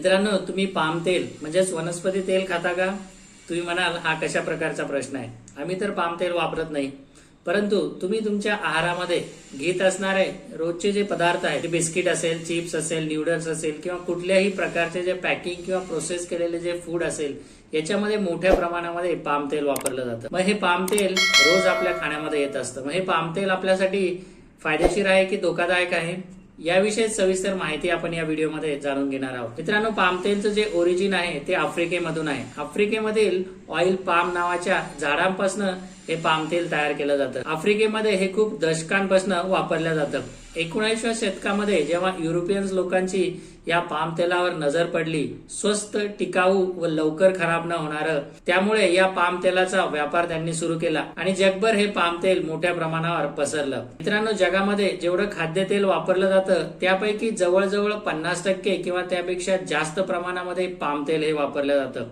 मित्रांनो तुम्ही पाम तेल म्हणजेच वनस्पती तेल खाता का? तुम्ही म्हणाल हा कशा प्रकारचा प्रश्न आहे? आम्ही तर पाम तेल वापरत नाही. परंतु तुम्ही तुमच्या आहारामध्ये घेत असणारे रोजचे जे पदार्थ आहेत बिस्किट असेल चिप्स असेल न्यूडल्स असेल किंवा कुठल्याही प्रकारचे जे पॅकिंग किंवा प्रोसेस केलेले जे फूड असेल याच्यामध्ये मोठ्या प्रमाणामध्ये पाम तेल वापरलं जातं. मग हे पाम तेल रोज आपल्या खाण्यामध्ये येत असतं. मग हे पाम तेल आपल्यासाठी फायदेशीर आहे की धोकादायक आहे? याविषयी सविस्तर माहिती आपण या व्हिडिओमध्ये जाणून घेणार आहोत. मित्रांनो पाम तेलचं जे ओरिजिन आहे ते आफ्रिकेमधून आहे. आफ्रिकेमधील ऑइल पाम नावाच्या झाडांपासून हे पाम तेल तयार केलं जातं. आफ्रिकेमध्ये हे खूप दशकांपासून वापरलं जातं. एकोणीसव्या शतकामध्ये जेव्हा युरोपियन लोकांची या पाम तेलावर नजर पडली स्वस्त टिकाऊ व लवकर खराब न होणार त्यामुळे या पाम तेलाचा व्यापार त्यांनी सुरू केला आणि जगभर हे पाम तेल मोठ्या प्रमाणावर पसरलं. मित्रांनो जगामध्ये जेवढं खाद्यतेल वापरलं जातं त्यापैकी जवळजवळ पन्नास टक्के किंवा त्यापेक्षा जास्त प्रमाणामध्ये पाम तेल हे वापरलं जातं.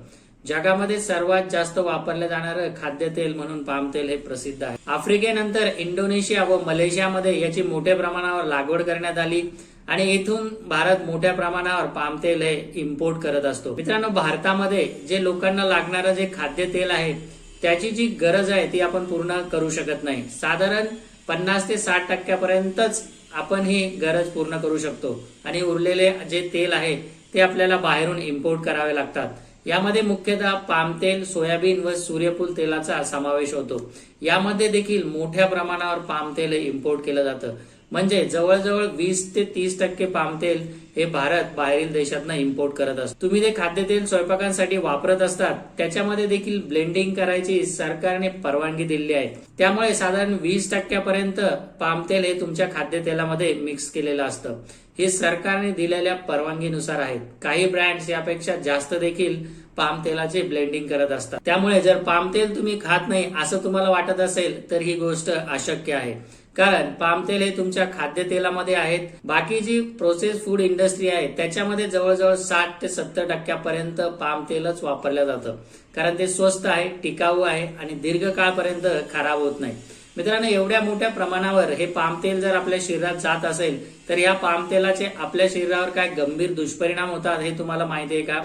जगामध्ये सर्वात जास्त वापरलं जाणारं खाद्यतेल म्हणून पाम तेल हे प्रसिद्ध आहे. आफ्रिकेनंतर इंडोनेशिया व मलेशियामध्ये याची मोठ्या प्रमाणावर लागवड करण्यात आली आणि इथून भारत मोठ्या प्रमाणावर पाम तेल हे इम्पोर्ट करत असतो. मित्रांनो भारतामध्ये जे लोकांना लागणारं जे खाद्यतेल आहे त्याची जी गरज आहे ती आपण पूर्ण करू शकत नाही. साधारण पन्नास ते साठ टक्क्यापर्यंतच आपण ही गरज पूर्ण करू शकतो आणि उरलेले जे तेल आहे ते आपल्याला बाहेरून इम्पोर्ट करावे लागतात. यामध्ये मुख्यतः पाम तेल सोयाबीन व सूर्यफूल तेलाचा समावेश होतो. यामध्ये देखील मोठ्या प्रमाणावर पाम तेल इम्पोर्ट केलं जातं. म्हणजे जवळजवळ वीस ते तीस टक्के पाम तेल हे भारत बाहेरील देशातनं इम्पोर्ट करत असतो. तुम्ही जे खाद्यतेल स्वयंपाकांसाठी वापरत असतात त्याच्यामध्ये देखील ब्लेंडिंग करायची सरकारने परवानगी दिली आहे. त्यामुळे साधारण वीस टक्क्यापर्यंत पाम तेल हे तुमच्या खाद्यतेलामध्ये मिक्स केलेलं असतं. हे सरकारने दिलेल्या परवानगीनुसार आहेत. काही ब्रँड्स यापेक्षा जास्त देखील पाम तेलाचे ब्लेंडिंग करत असतात. त्यामुळे जर पाम तेल तुम्ही खात नाही असं तुम्हाला वाटत असेल तर ही गोष्ट अशक्य आहे. कारण पाम तेल हे तुमच्या खाद्यतेलामध्ये आहेत. बाकी जी प्रोसेस फूड इंडस्ट्री आहे त्याच्यामध्ये जवळजवळ साठ ते सत्तर टक्क्यापर्यंत पाम तेलच वापरलं जातं. कारण ते स्वस्त आहे टिकाऊ आहे आणि दीर्घकाळपर्यंत खराब होत नाही. मित्रांनो एवढ्या मोठ्या प्रमाणावर हे पाम तेल जर आपल्या शरीरात जात असेल तर या पाम तेलाचे आपल्या शरीरावर काय गंभीर दुष्परिणाम होतात हे तुम्हाला माहिती आहे का?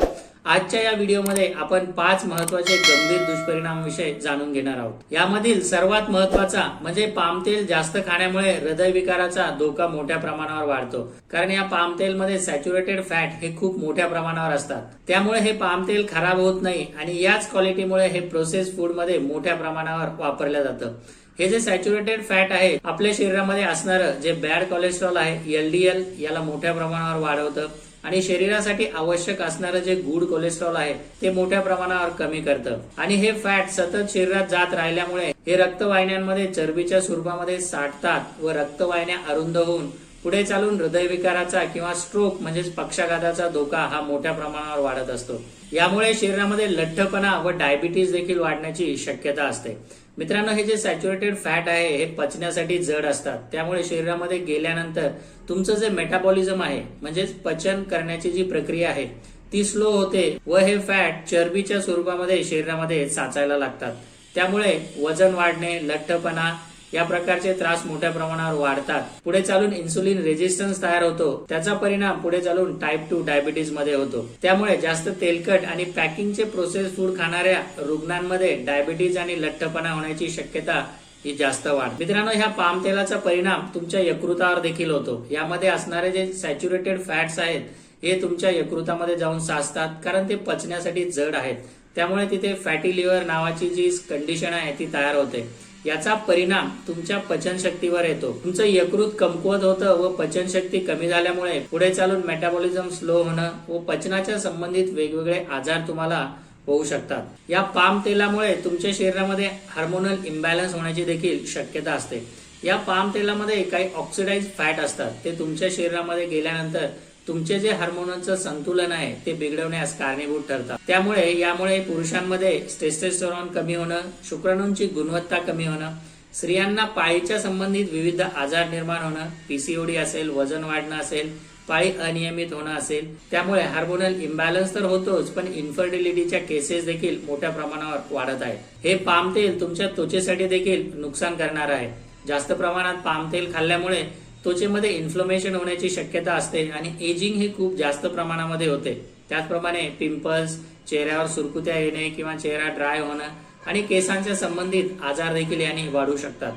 आजच्या या व्हिडिओमध्ये आपण पाच महत्त्वाचे गंभीर दुष्परिणामाविषयी जाणून घेणार आहोत. यामधील सर्वात महत्त्वाचा म्हणजे पाम तेल जास्त खाण्यामुळे हृदयविकाराचा धोका मोठ्या प्रमाणावर वाढतो. कारण या पाम तेलमध्ये सॅच्युरेटेड फॅट हे खूप मोठ्या प्रमाणावर असतात. त्यामुळे हे पाम तेल खराब होत नाही आणि याच क्वालिटीमुळे हे प्रोसेस फूडमध्ये मोठ्या प्रमाणावर वापरलं जातं. हे जे सॅच्युरेटेड फॅट आहे आपल्या शरीरामध्ये असणारं जे बॅड कोलेस्ट्रॉल आहे एलडीएल याला मोठ्या प्रमाणावर वाढवतं. आणि शरीरासाठी आवश्यक असणारं जे गुड कोलेस्ट्रॉल आहे ते मोठ्या प्रमाणावर कमी करतं. आणि हे फॅट सतत शरीरात जात राहिल्यामुळे हे रक्तवाहिन्यांमध्ये चरबीच्या स्वरूपामध्ये साठतात व रक्तवाहिन्या अरुंद होऊन पुढे चालून हृदयविकाराचा किंवा स्ट्रोक म्हणजेच पक्षाघाताचा धोका हा मोठ्या प्रमाणावर वाढत असतो. यामुळे शरीरामध्ये लठ्ठपणा व डायबिटीज देखील वाढण्याची शक्यता असते. मित्रांनो हे जे सॅच्युरेटेड फॅट आहे हे पचण्यासाठी जड असतात. त्यामुळे शरीरामध्ये गेल्यानंतर तुमचं जे मेटाबॉलिझम आहे म्हणजेच पचन करण्याची जी प्रक्रिया आहे ती स्लो होते व हे फॅट चरबीच्या स्वरूपामध्ये शरीरामध्ये साचायला लागतात. त्यामुळे वजन वाढणे लठ्ठपणा या प्रकारचे त्रास मोठ्या प्रमाणावर वाढतात. पुढे चालून इन्सुलिन रेजिस्टन्स तयार होतो. त्याचा परिणाम पुढे चालून टाईप टू डायबिटीजमध्ये होतो. त्यामुळे जास्त तेलकट आणि पॅकिंगचे प्रोसेस फूड खाणाऱ्या रुग्णांमध्ये डायबिटीज आणि लठ्ठपणा होण्याची शक्यता ही जास्त वाढ मित्रांनो ह्या पाम तेलाचा परिणाम तुमच्या यकृतावर देखील होतो. यामध्ये असणारे जे सॅच्युरेटेड फॅट्स आहेत हे तुमच्या यकृतामध्ये जाऊन साचतात कारण ते पचण्यासाठी जड आहेत. त्यामुळे तिथे फॅटी लिव्हर नावाची जी कंडिशन आहे ती तयार होते. याचा परिणाम तुमच्या पचनशक्तीवर येतो. तुमचं यकृत कमकुवत होतं व पचनशक्ती कमी झाल्यामुळे पुढे चालून मेटाबॉलिझम स्लो होणं व पचनाच्या संबंधित वेगवेगळे आजार तुम्हाला होऊ शकतात. या पाम तेलामुळे तुमच्या शरीरामध्ये हार्मोनल इम्बॅलन्स होण्याची देखील शक्यता असते. या पाम तेलामध्ये काही ऑक्सिडाइज फॅट असतात. ते तुमच्या शरीरामध्ये गेल्यानंतर तुमचे जे हार्मोनचं संतुलन आहे ते बिघडवण्यास कारणीभूत ठरतात. त्यामुळे यामुळे पुरुषांमध्ये टेस्टेस्टेरॉन कमी होणं शुक्राणूंची गुणवत्ता कमी होणं स्त्रियांना पाळीच्या संबंधित विविध आजार निर्माण होणं पीसीओडी असेल वजन वाढणं असेल पाळी अनियमित होणं असेल त्यामुळे हार्मोनल इम्बॅलन्स तर होतोच पण इन्फर्टिलिटीच्या केसेस देखील मोठ्या प्रमाणावर वाढत आहे हे पाम तेल तुमच्या त्वचेसाठी देखील नुकसान करणार आहे. जास्त प्रमाणात पाम तेल खाल्ल्यामुळे त्वचेमध्ये इन्फ्लमेशन होण्याची शक्यता असते आणि एजिंग हे खूप जास्त प्रमाणामध्ये होते. त्याचप्रमाणे पिंपल्स चेहऱ्यावर सुरकुत्या येणे किंवा चेहरा ड्राय होणं आणि केसांच्या संबंधित आजार देखील याने वाढू शकतात.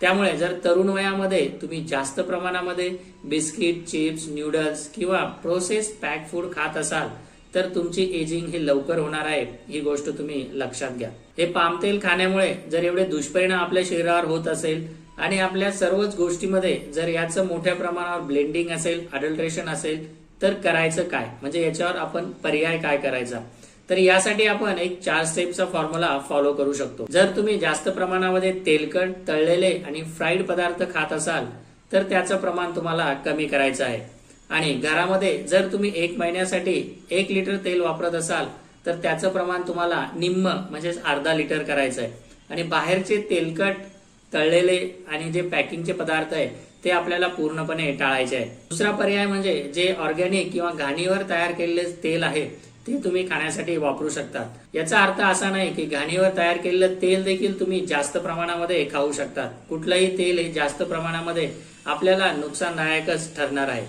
त्यामुळे जर तरुण वयामध्ये तुम्ही जास्त प्रमाणामध्ये बिस्किट चिप्स न्यूडल्स किंवा प्रोसेस पॅक फूड खात असाल तर तुमची एजिंग ही लवकर होणार आहे ही गोष्ट तुम्ही लक्षात घ्या. हे पाम तेल खाण्यामुळे जर एवढे दुष्परिणाम आपल्या शरीरावर होत असेल आणि आपल्या सर्वच गोष्टीमध्ये जर याचं मोठ्या प्रमाणावर ब्लेंडिंग असेल अडल्ट्रेशन असेल तर करायचं काय? म्हणजे याच्यावर आपण पर्याय काय करायचा? तर यासाठी आपण एक चार स्टेपचा फॉर्म्युला फॉलो करू शकतो. जर तुम्ही जास्त प्रमाणामध्ये तेलकट तळलेले आणि फ्राईड पदार्थ खात असाल तर त्याचं प्रमाण तुम्हाला कमी करायचं आहे. आणि घरामध्ये जर तुम्ही एक महिन्यासाठी एक लिटर तेल वापरत असाल तर त्याचं प्रमाण तुम्हाला निम्म म्हणजेच अर्धा लिटर करायचं आहे. आणि बाहेरचे तेलकट तळलेले आणि जे पॅकिंगचे पदार्थ आहे ते आपल्याला पूर्णपणे टाळायचे आहे दुसरा पर्याय म्हणजे जे ऑर्गॅनिक किंवा घाणीवर तयार केलेले तेल आहे ते तुम्ही खाण्यासाठी वापरू शकतात. याचा अर्थ असा नाही की घाणीवर तयार केलेलं तेल देखील तुम्ही जास्त प्रमाणामध्ये खाऊ शकतात. कुठलंही तेल हे जास्त प्रमाणामध्ये आपल्याला नुकसानदायकच ठरणार आहे.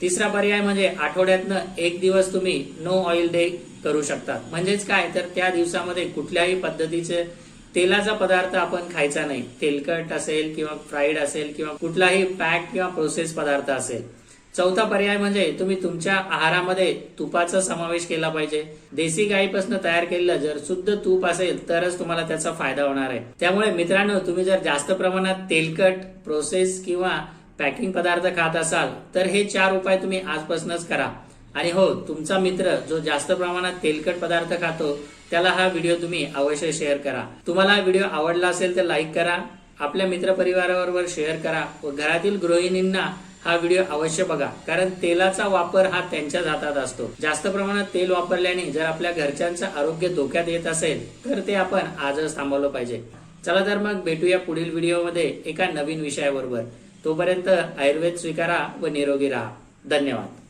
तिसरा पर्याय म्हणजे आठवड्यातनं एक दिवस तुम्ही नो ऑइल डे करू शकता म्हणजेच काय? तर त्या दिवसामध्ये कुठल्याही पद्धतीचे तेलाचा पदार्थ आपण खायचा नाही. तेलकट असेल किंवा फ्राईड असेल किंवा कुठलाही पॅक किंवा प्रोसेस पदार्थ असेल. चौथा पर्याय म्हणजे तुम्ही तुमच्या आहारामध्ये तुपाचा समावेश केला पाहिजे. देशी गाईपासून तयार केलेलं जर शुद्ध तूप असेल तरच तुम्हाला त्याचा फायदा होणार आहे. त्यामुळे मित्रांनो तुम्ही जर जास्त प्रमाणात तेलकट प्रोसेस किंवा पॅकिंग पदार्थ खात असाल तर हे चार उपाय तुम्ही आजपासूनच करा. आणि हो तुमचा मित्र जो जास्त प्रमाणात तेलकट पदार्थ खातो त्याला हा व्हिडिओ तुम्ही अवश्य शेअर करा. तुम्हाला हा व्हिडिओ आवडला असेल तर लाईक करा आपल्या मित्रपरिवाराबरोबर शेअर करा व घरातील गृहिणींना हा व्हिडिओ अवश्य बघा कारण तेलाचा वापर हा त्यांच्याच हातात असतो. जास्त प्रमाणात तेल वापरल्याने जर आपल्या घरच्यांचं आरोग्य धोक्यात येत असेल तर ते आपण आजच थांबवलं पाहिजे. चला तर मग भेटूया पुढील व्हिडिओमध्ये एका नवीन विषयाबरोबर. तोपर्यंत आयुर्वेद स्वीकारा व निरोगी राहा. धन्यवाद.